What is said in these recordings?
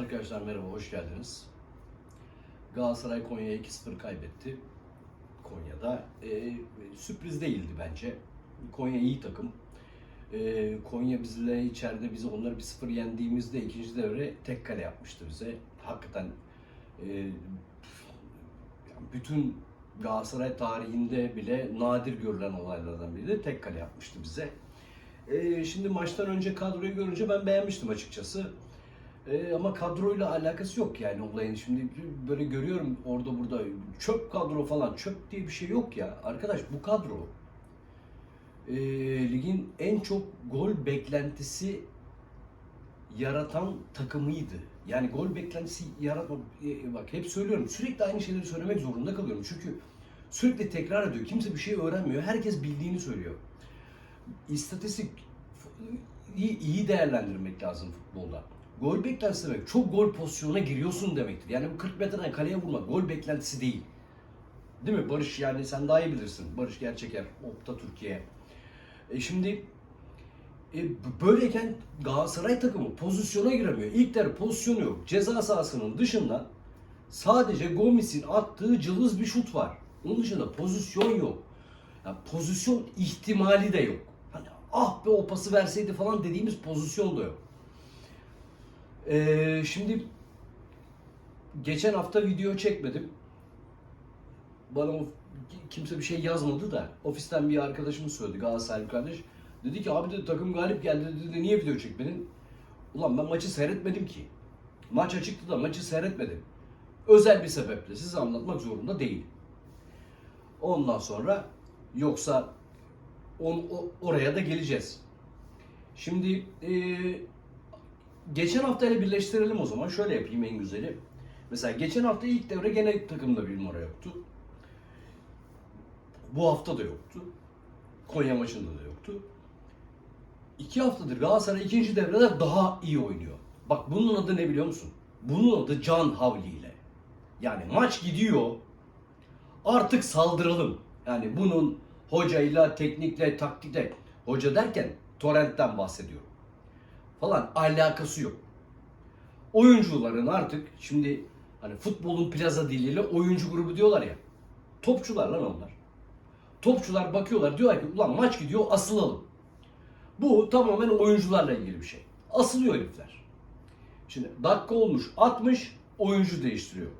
Arkadaşlar merhaba, hoş geldiniz. Galatasaray Konya'ya 2-0 kaybetti. Konya'da. Ee, sürpriz değildi bence. Konya iyi takım. Ee, Konya bizle içeride bizi onları 1-0 yendiğimizde ikinci devre tek kale yapmıştı bize. Hakikaten e, bütün Galatasaray tarihinde bile nadir görülen olaylardan biri de tek kale yapmıştı bize. Ee, şimdi maçtan önce kadroyu görünce ben beğenmiştim açıkçası. Ee, ama kadroyla alakası yok yani olayın. Şimdi böyle görüyorum orada burada çöp kadro falan. Çöp diye bir şey yok ya. Arkadaş bu kadro e, ligin en çok gol beklentisi yaratan takımıydı. Yani gol beklentisi yaratma e, bak hep söylüyorum. Sürekli aynı şeyleri söylemek zorunda kalıyorum. Çünkü sürekli tekrar ediyor. Kimse bir şey öğrenmiyor. Herkes bildiğini söylüyor. İstatistik iyi, iyi değerlendirmek lazım futbolda. Gol beklentisi demek çok gol pozisyonuna giriyorsun demektir. Yani bu 40 metreden kaleye vurmak gol beklentisi değil. Değil mi Barış yani sen daha iyi bilirsin. Barış Gerçeker, Opta Türkiye. E şimdi e, böyleyken Galatasaray takımı pozisyona giremiyor. İlk der pozisyonu yok. Ceza sahasının dışında sadece Gomis'in attığı cılız bir şut var. Onun dışında pozisyon yok. Ya pozisyon ihtimali de yok. Hani ah be o pası verseydi falan dediğimiz pozisyon da yok. Ee, şimdi geçen hafta video çekmedim. Bana o- kimse bir şey yazmadı da ofisten bir arkadaşımız söyledi Galatasaraylı kardeş. Dedi ki abi dedi takım galip geldi dedi niye video çekmedin? Ulan ben maçı seyretmedim ki. Maç açıktı da maçı seyretmedim. Özel bir sebeple size anlatmak zorunda değil. Ondan sonra yoksa on, o- oraya da geleceğiz. Şimdi eee geçen haftayla birleştirelim o zaman. Şöyle yapayım en güzeli. Mesela geçen hafta ilk devre gene takımda bir numara yoktu. Bu hafta da yoktu. Konya maçında da yoktu. İki haftadır Galatasaray ikinci devrede daha iyi oynuyor. Bak bunun adı ne biliyor musun? Bunun adı can havliyle. Yani maç gidiyor. Artık saldıralım. Yani bunun hocayla, teknikle, taktikle, hoca derken Torrent'ten bahsediyorum. Falan alakası yok. Oyuncuların artık şimdi hani futbolun plaza diliyle oyuncu grubu diyorlar ya. Topçular lan onlar. Topçular bakıyorlar diyorlar ki ulan maç gidiyor asılalım. Bu tamamen oyuncularla ilgili bir şey. Asılıyor herifler. Şimdi dakika olmuş 60 oyuncu değiştiriyor.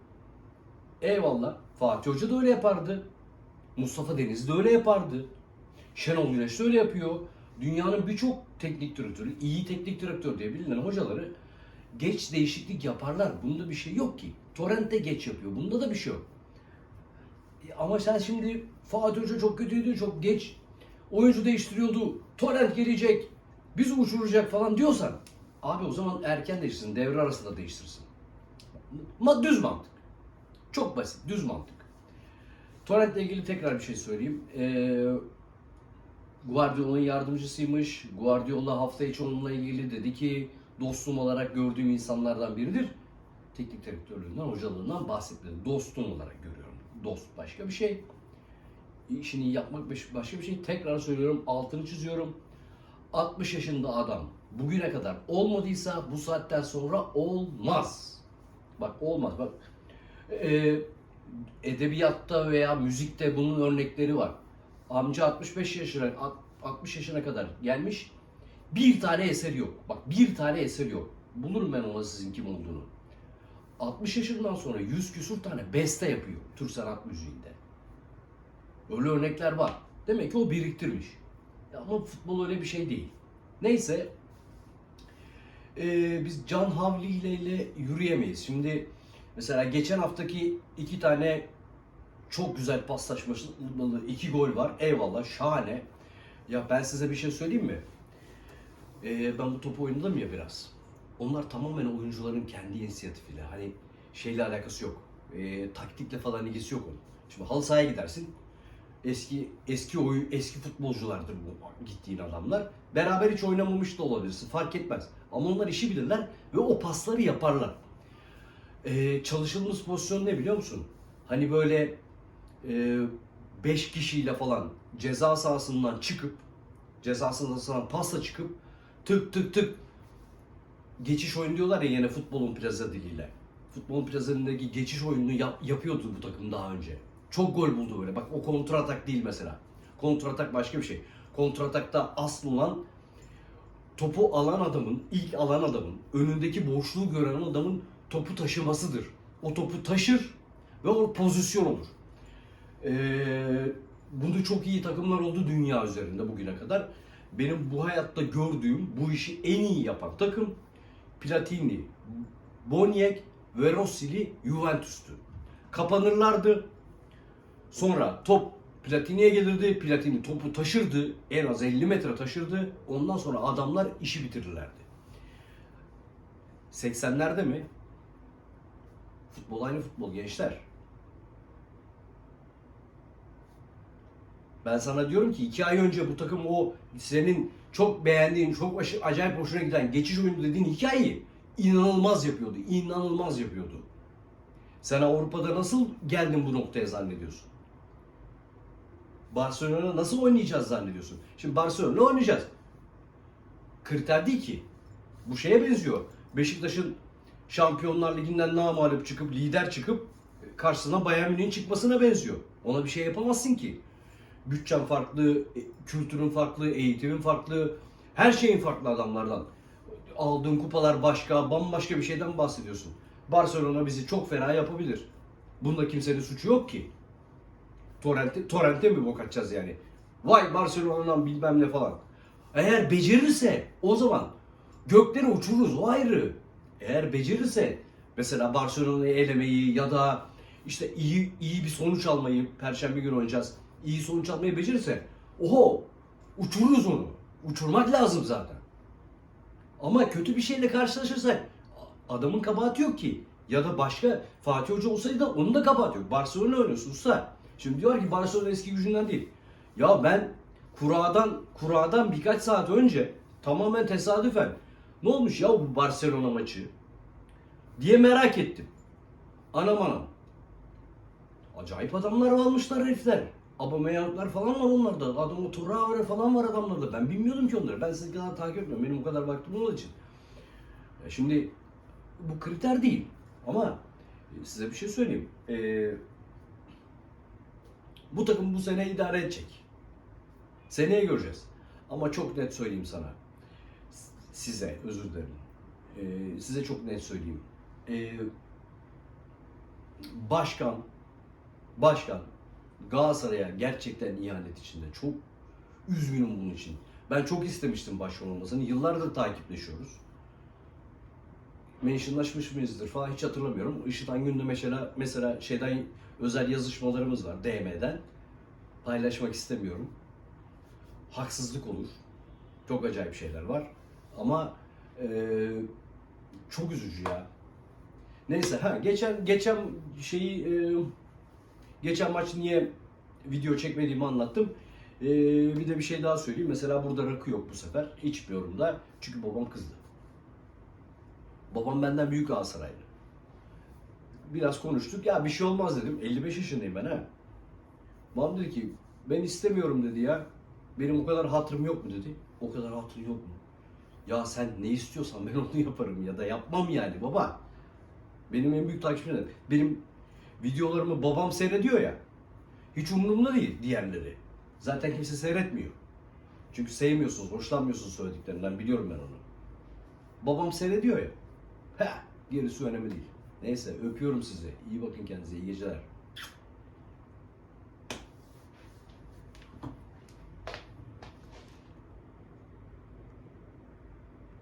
Eyvallah. Fatih Hoca da öyle yapardı. Mustafa Denizli de öyle yapardı. Şenol Güneş de öyle yapıyor. Dünyanın birçok teknik direktörü, iyi teknik direktör diye bilinen hocaları geç değişiklik yaparlar. Bunda bir şey yok ki. Torrent de geç yapıyor. Bunda da bir şey yok. Ama sen şimdi Fatih Hoca çok kötüydü, çok geç oyuncu değiştiriyordu. Torrent gelecek, bizi uçuracak falan diyorsan abi o zaman erken değiştirsin, devre arasında değiştirsin. Ma düz mantık. Çok basit, düz mantık. Torrent'le ilgili tekrar bir şey söyleyeyim. Ee, Guardiola'nın yardımcısıymış. Guardiola hafta içi onunla ilgili dedi ki dostum olarak gördüğüm insanlardan biridir. Teknik direktörlüğünden, hocalığından bahsetmedi. Dostum olarak görüyorum. Dost başka bir şey. İşini yapmak baş- başka bir şey. Tekrar söylüyorum, altını çiziyorum. 60 yaşında adam bugüne kadar olmadıysa bu saatten sonra olmaz. Bak olmaz. Bak e, edebiyatta veya müzikte bunun örnekleri var. Amca 65 yaşına alt- 60 yaşına kadar gelmiş. Bir tane eseri yok. Bak bir tane eseri yok. Bulurum ben ona sizin kim olduğunu. 60 yaşından sonra 100 küsur tane beste yapıyor Türk sanat müziğinde. Öyle örnekler var. Demek ki o biriktirmiş. Ama futbol öyle bir şey değil. Neyse ee, biz Can Havli ile yürüyemeyiz. Şimdi mesela geçen haftaki iki tane çok güzel paslaşmalı iki gol var. Eyvallah şahane. Ya ben size bir şey söyleyeyim mi? Ee, ben bu topu oynadım ya biraz. Onlar tamamen oyuncuların kendi inisiyatifiyle. Hani şeyle alakası yok. Ee, taktikle falan ilgisi yok onun. Şimdi halı sahaya gidersin. Eski eski oyun eski futbolculardır bu gittiğin adamlar. Beraber hiç oynamamış da olabilirsin. Fark etmez. Ama onlar işi bilirler ve o pasları yaparlar. Ee, çalışılmış pozisyon ne biliyor musun? Hani böyle 5 kişiyle falan ceza sahasından çıkıp ceza sahasından pasla çıkıp tık tık tık geçiş oyunu diyorlar ya yine futbolun plaza diliyle. Futbolun plaza geçiş oyununu yap- yapıyordu bu takım daha önce. Çok gol buldu böyle. Bak o kontratak değil mesela. Kontratak başka bir şey. Kontratakta asıl olan topu alan adamın, ilk alan adamın, önündeki boşluğu gören adamın topu taşımasıdır. O topu taşır ve o pozisyon olur. Ee, bunu çok iyi takımlar oldu dünya üzerinde bugüne kadar. Benim bu hayatta gördüğüm bu işi en iyi yapan takım Platini, Boniek ve Rossi'li Juventus'tu. Kapanırlardı. Sonra top Platini'ye gelirdi. Platini topu taşırdı. En az 50 metre taşırdı. Ondan sonra adamlar işi bitirirlerdi. 80'lerde mi? Futbol aynı futbol gençler. Ben sana diyorum ki iki ay önce bu takım o senin çok beğendiğin, çok acayip hoşuna giden geçiş oyunu dediğin hikayeyi inanılmaz yapıyordu. İnanılmaz yapıyordu. Sen Avrupa'da nasıl geldin bu noktaya zannediyorsun? Barcelona nasıl oynayacağız zannediyorsun? Şimdi Barcelona oynayacağız. Kriter değil ki. Bu şeye benziyor. Beşiktaş'ın Şampiyonlar Ligi'nden namalip çıkıp lider çıkıp karşısına Bayern Münih'in çıkmasına benziyor. Ona bir şey yapamazsın ki. Bütçen farklı, e, kültürün farklı, eğitimin farklı, her şeyin farklı adamlardan. Aldığın kupalar başka, bambaşka bir şeyden bahsediyorsun. Barcelona bizi çok fena yapabilir. Bunda kimsenin suçu yok ki. Torrent'e, Torrent'e mi bok atacağız yani? Vay Barcelona'dan bilmem ne falan. Eğer becerirse o zaman gökleri uçururuz o ayrı. Eğer becerirse mesela Barcelona'yı elemeyi ya da işte iyi iyi bir sonuç almayı perşembe günü oynayacağız. İyi sonuç almayı becerirse oho uçururuz onu. Uçurmak lazım zaten. Ama kötü bir şeyle karşılaşırsak adamın kabahati yok ki. Ya da başka Fatih Hoca olsaydı da onun da kabahati yok. Barcelona oynuyorsun usta. Şimdi diyor ki Barcelona eski gücünden değil. Ya ben kuradan kuradan birkaç saat önce tamamen tesadüfen ne olmuş ya bu Barcelona maçı diye merak ettim. Anam anam. Acayip adamlar almışlar herifler. Aubameyang'lar falan var onlarda. Adamı Traore falan var adamlarda. Ben bilmiyordum ki onları. Ben sizi kadar takip etmiyorum. Benim o kadar vaktim olmadığı için. Ya şimdi bu kriter değil. Ama size bir şey söyleyeyim. Ee, bu takım bu sene idare edecek. Seneye göreceğiz. Ama çok net söyleyeyim sana. Size, özür dilerim. Ee, size çok net söyleyeyim. Ee, başkan, başkan Galatasaray'a gerçekten ihanet içinde. Çok üzgünüm bunun için. Ben çok istemiştim başkan olmasını. Yıllardır takipleşiyoruz. Mentionlaşmış mıyızdır falan hiç hatırlamıyorum. Işıt Angün'le mesela, mesela şeyden özel yazışmalarımız var DM'den. Paylaşmak istemiyorum. Haksızlık olur. Çok acayip şeyler var. Ama eee, çok üzücü ya. Neyse ha geçen geçen şeyi eee, geçen maç niye video çekmediğimi anlattım. Eee, bir de bir şey daha söyleyeyim. Mesela burada rakı yok bu sefer. İçmiyorum da. Çünkü babam kızdı. Babam benden büyük Galatasaraylı. Biraz konuştuk. Ya bir şey olmaz dedim. 55 yaşındayım ben ha. Babam dedi ki ben istemiyorum dedi ya. Benim o kadar hatırım yok mu dedi. O kadar hatırın yok mu? Ya sen ne istiyorsan ben onu yaparım ya da yapmam yani baba. Benim en büyük takipçilerim. Benim videolarımı babam seyrediyor ya. Hiç umurumda değil diğerleri. Zaten kimse seyretmiyor. Çünkü sevmiyorsunuz, hoşlanmıyorsunuz söylediklerinden biliyorum ben onu. Babam seyrediyor ya. Heh, gerisi önemli değil. Neyse öpüyorum sizi. İyi bakın kendinize. iyi geceler.